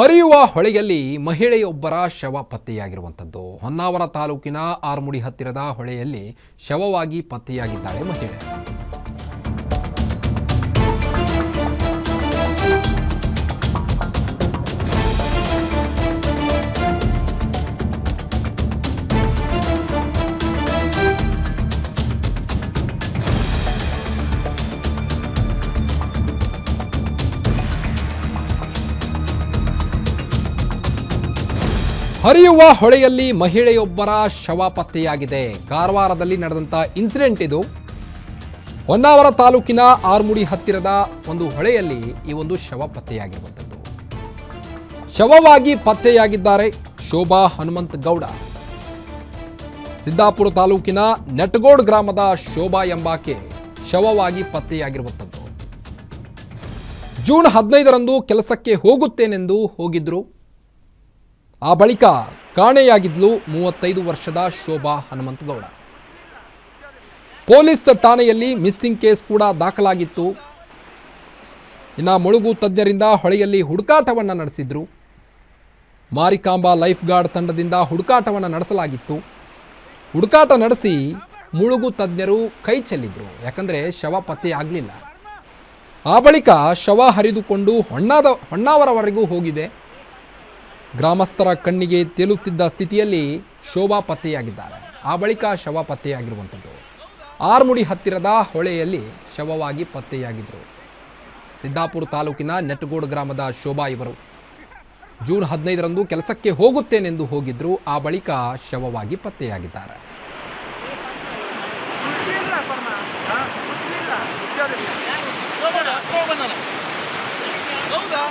ಹರಿಯುವ ಹೊಳೆಯಲ್ಲಿ ಮಹಿಳೆಯೊಬ್ಬರ ಶವ ಪತ್ತೆಯಾಗಿರುವಂಥದ್ದು. ಹೊನ್ನಾವರ ತಾಲೂಕಿನ ಆರ್ಮುಡಿ ಹತ್ತಿರದ ಹೊಳೆಯಲ್ಲಿ ಶವವಾಗಿ ಪತ್ತೆಯಾಗಿದ್ದಾಳೆ ಮಹಿಳೆ. ಹರಿಯುವ ಹೊಳೆಯಲ್ಲಿ ಮಹಿಳೆಯೊಬ್ಬರ ಶವ ಪತ್ತೆಯಾಗಿದೆ. ಕಾರವಾರದಲ್ಲಿ ನಡೆದಂಥ ಇನ್ಸಿಡೆಂಟ್ ಇದು. ಹೊನ್ನಾವರ ತಾಲೂಕಿನ ಆರ್ಮುಡಿ ಹತ್ತಿರದ ಒಂದು ಹೊಳೆಯಲ್ಲಿ ಈ ಒಂದು ಶವ ಪತ್ತೆಯಾಗಿರುವಂಥದ್ದು. ಶವವಾಗಿ ಪತ್ತೆಯಾಗಿದ್ದಾರೆ ಶೋಭಾ ಹನುಮಂತ ಗೌಡ. ಸಿದ್ದಾಪುರ ತಾಲೂಕಿನ ನೆಟ್ಗೋಡ್ ಗ್ರಾಮದ ಶೋಭಾ ಎಂಬಾಕೆ ಶವವಾಗಿ ಪತ್ತೆಯಾಗಿರುವಂಥದ್ದು. ಜೂನ್ ಹದಿನೈದರಂದು ಕೆಲಸಕ್ಕೆ ಹೋಗುತ್ತೇನೆಂದು ಹೋಗಿದ್ರು. ಆ ಬಳಿಕ ಕಾಣೆಯಾಗಿದ್ಲು ಮೂವತ್ತೈದು ವರ್ಷದ ಶೋಭಾ ಹನುಮಂತಗೌಡ. ಪೊಲೀಸ್ ಠಾಣೆಯಲ್ಲಿ ಮಿಸ್ಸಿಂಗ್ ಕೇಸ್ ಕೂಡ ದಾಖಲಾಗಿತ್ತು. ಇನ್ನು ಮುಳುಗು ತಜ್ಞರಿಂದ ಹೊಳೆಯಲ್ಲಿ ಹುಡುಕಾಟವನ್ನು ನಡೆಸಿದ್ರು. ಮಾರಿಕಾಂಬಾ ಲೈಫ್ ಗಾರ್ಡ್ ತಂಡದಿಂದ ಹುಡುಕಾಟವನ್ನು ನಡೆಸಲಾಗಿತ್ತು. ಹುಡುಕಾಟ ನಡೆಸಿ ಮುಳುಗು ತಜ್ಞರು ಕೈ ಚೆಲ್ಲಿದ್ರು. ಯಾಕಂದರೆ ಶವ ಪತ್ತೆ ಆಗಲಿಲ್ಲ. ಆ ಬಳಿಕ ಶವ ಹರಿದುಕೊಂಡು ಹೊಣ್ಣಾದ ಹೊನ್ನಾವರವರೆಗೂ ಹೋಗಿದೆ. ಗ್ರಾಮಸ್ಥರ ಕಣ್ಣಿಗೆ ತೇಲುತ್ತಿದ್ದ ಸ್ಥಿತಿಯಲ್ಲಿ ಶೋಭಾ ಪತ್ತೆಯಾಗಿದ್ದಾರೆ ಆ ಬಳಿಕ ಶವ ಪತ್ತೆಯಾಗಿರುವಂಥದ್ದು ಆರ್ಮುಡಿ ಹತ್ತಿರದ ಹೊಳೆಯಲ್ಲಿ ಶವವಾಗಿ ಪತ್ತೆಯಾಗಿದ್ದರು ಸಿದ್ದಾಪುರ ತಾಲೂಕಿನ ನೆಟ್ಗೋಡ್ ಗ್ರಾಮದ ಶೋಭಾ ಇವರು ಜೂನ್ ಹದಿನೈದರಂದು ಕೆಲಸಕ್ಕೆ ಹೋಗುತ್ತೇನೆಂದು ಹೋಗಿದ್ರು ಆ ಬಳಿಕ ಶವವಾಗಿ ಪತ್ತೆಯಾಗಿದ್ದಾರೆ ಹೌದಾ